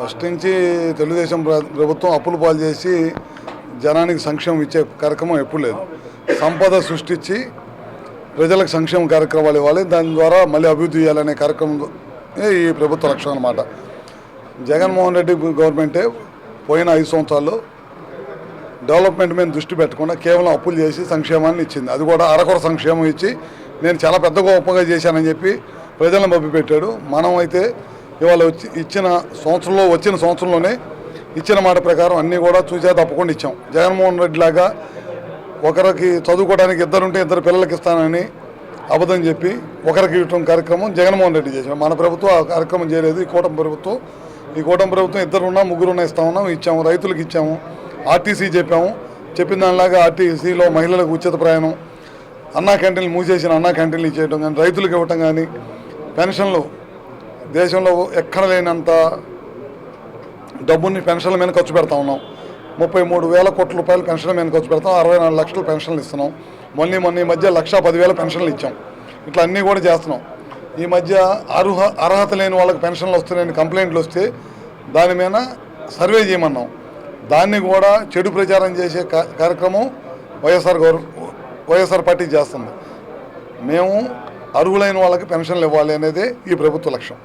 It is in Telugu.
ఫస్ట్ నుంచి తెలుగుదేశం ప్రభుత్వం అప్పులు పాలు చేసి జనానికి సంక్షేమం ఇచ్చే కార్యక్రమం ఎప్పుడు లేదు. సంపద సృష్టించి ప్రజలకు సంక్షేమ కార్యక్రమాలు ఇవ్వాలి. దాని ద్వారా మళ్ళీ అభివృద్ధి చేయాలనే కార్యక్రమం ఈ ప్రభుత్వ లక్ష్యం అన్నమాట. జగన్మోహన్ రెడ్డి గవర్నమెంటే పోయిన ఐదు సంవత్సరాల్లో డెవలప్మెంట్ మీద దృష్టి పెట్టకుండా కేవలం అప్పులు చేసి సంక్షేమాన్ని ఇచ్చింది. అది కూడా అరకొర సంక్షేమం ఇచ్చి నేను చాలా పెద్ద గొప్పగా చేశానని చెప్పి ప్రజలను మభ్యపెట్టాడు మనం అయితే ఇవాళ వచ్చి ఇచ్చిన సంవత్సరంలో వచ్చిన సంవత్సరంలోనే ఇచ్చిన మాట ప్రకారం అన్నీ కూడా చూసే తప్పకుండా ఇచ్చాం. జగన్మోహన్ రెడ్డి లాగా ఒకరికి చదువుకోవడానికి ఇద్దరుంటే ఇద్దరు పిల్లలకి ఇస్తానని అబద్ధం చెప్పి ఒకరికి ఇవ్వటం కార్యక్రమం జగన్మోహన్ రెడ్డి చేశాం మన ప్రభుత్వం ఆ కార్యక్రమం చేయలేదు. ఈ కూటమి ప్రభుత్వం ఈ కూటమి ప్రభుత్వం ఇద్దరు ఉన్నా ముగ్గురు ఉన్నా ఇస్తా ఉన్నాం. ఇచ్చాము రైతులకు ఇచ్చాము ఆర్టీసీ చెప్పాము. చెప్పిన దానిలాగా ఆర్టీసీలో మహిళలకు ఉచిత ప్రయాణం అన్నా క్యాంటీన్లు మూసేసిన అన్నా క్యాంటీన్లు ఇచ్చేయడం కానీ రైతులకు ఇవ్వటం కానీ పెన్షన్లు దేశంలో ఎక్కడ లేనంత డబ్బుని పెన్షన్ల మీద ఖర్చు పెడతా ఉన్నాం. ముప్పై మూడు వేల కోట్ల రూపాయలు పెన్షన్ల మీద ఖర్చు పెడతాం. అరవై నాలుగు లక్షలు పెన్షన్లు ఇస్తున్నాం. మొన్న మొన్న ఈ మధ్య లక్ష పదివేల పెన్షన్లు ఇచ్చాం. ఇట్లా అన్నీ కూడా చేస్తున్నాం. ఈ మధ్య అర్హ అర్హత లేని వాళ్ళకి పెన్షన్లు వస్తున్నాయని కంప్లైంట్లు వస్తే దాని మీద సర్వే చేయమన్నాం. దాన్ని కూడా చెడు ప్రచారం చేసే కార్యక్రమం వైఎస్ఆర్ గౌర వైఎస్ఆర్ పార్టీ చేస్తుంది. మేము అర్హులైన వాళ్ళకి పెన్షన్లు ఇవ్వాలి అనేది ఈ ప్రభుత్వ లక్ష్యం.